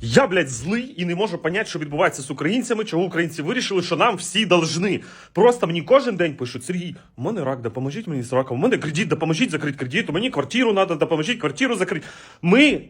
Я, блядь, злий і не можу поняти, що відбувається з українцями, чого українці вирішили, що нам всі должны. Просто мені кожен день пишуть: Сергій, у мене рак, допоможіть мені з раком, у мене кредит, допоможіть закрити кредит, у мені квартиру треба, допоможіть квартиру закрити. Ми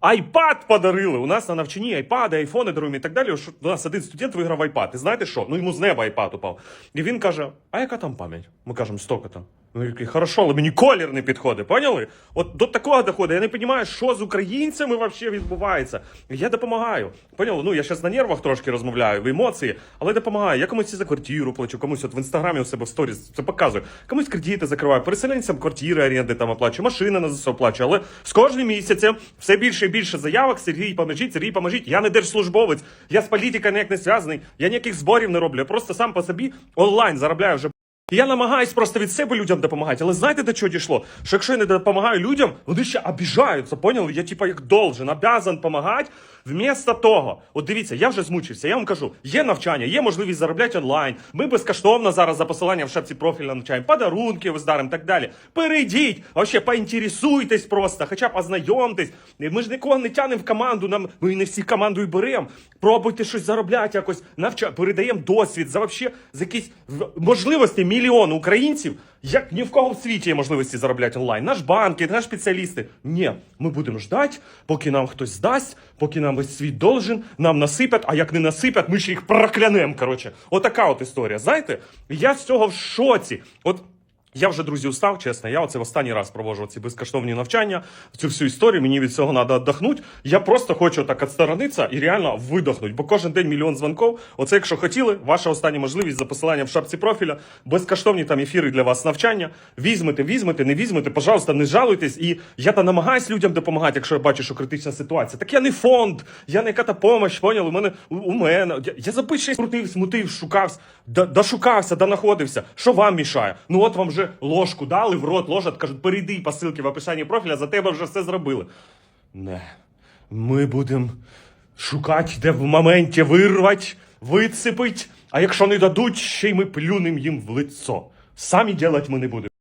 айпад подарили. У нас на навчанні айпади, айфони даруємо і так далі. У нас один студент виграв айпад. І знаєте що? Ну йому з неба айпад упав. І він каже: А яка там пам'ять? Ми кажемо, столько там. Він такий, хорошо, але мені колір не підходить, поняли? От до такого доходить. Я не розумію, що з українцями взагалі відбувається. Я допомагаю. Поняли? Ну я зараз на нервах трошки розмовляю, в емоції, але допомагаю. Я комусь за квартиру плачу, комусь от в інстаграмі у себе в сторіс це показую. Комусь кредити закриваю, переселенцям квартири, оренди там оплачую, машини на ЗСУ оплачую. Але з кожним місяцем все більше і більше заявок. Сергій, поможіть, Сергій, поможіть. Я не держслужбовець, я з політикою ніяк не зв'язаний, я ніяких зборів не роблю. Я просто сам по собі онлайн заробляю вже. Я намагаюсь просто від себе людям допомагати, але знаєте, до чого дійшло? Що якщо я не допомагаю людям, вони ще обіжаються, поняли? Я типа як должен, обязан допомагати. Вмісто того, от дивіться, я вже змучився. Я вам кажу, є навчання, є можливість заробляти онлайн. Ми безкоштовно зараз за посиланням в шапці профіля навчаємо, подарунки виздаримо так далі. Перейдіть, вообще поінтересуйтесь просто, хоча б ознайомтесь. Ми ж нікого не тянемо в команду, нам ми не всі команду беремо. Пробуйте щось заробляти якось, навча, передаємо досвід за вообще за якісь можливості мільйон українців. Як ні в кого в світі є можливості заробляти онлайн. Наш банки, наш спеціалісти. Ні, ми будемо ждати, поки нам хтось здасть, поки нам весь світ должен, нам насипять, а як не насипять, ми ще їх проклянемо. Коротше, отака от історія. Знаєте, я з цього в шоці. От я вже, друзі, устав, чесно. Я оце в останній раз проводжу ці безкоштовні навчання, цю всю історію. Мені від цього треба віддохнути. Я просто хочу так відсторонитися і реально видохнути. Бо кожен день мільйон дзвонків. Оце, якщо хотіли, ваша остання можливість за посиланням в шапці профіля, безкоштовні там ефіри для вас навчання. Візьмете, візьмете, не візьмете, пожалуйста, не жалуйтесь. І я та намагаюсь людям допомагати, якщо я бачу, що критична ситуація. Так я не фонд, я не яка-то помощь, поняли? У мене у, мене. Я, я за щось крутив, смутив, шукався, дошукався, донаходився. Що вам мішає? Ну от вам вже ложку дали, в рот ложать, кажуть, перейди по ссылці в описанні профіля, за тебе вже все зробили. Не. Ми будемо шукати, де в моменті вирвать, вицепить, а якщо не дадуть, ще й ми плюнем їм в лицо. Самі ділать ми не будемо.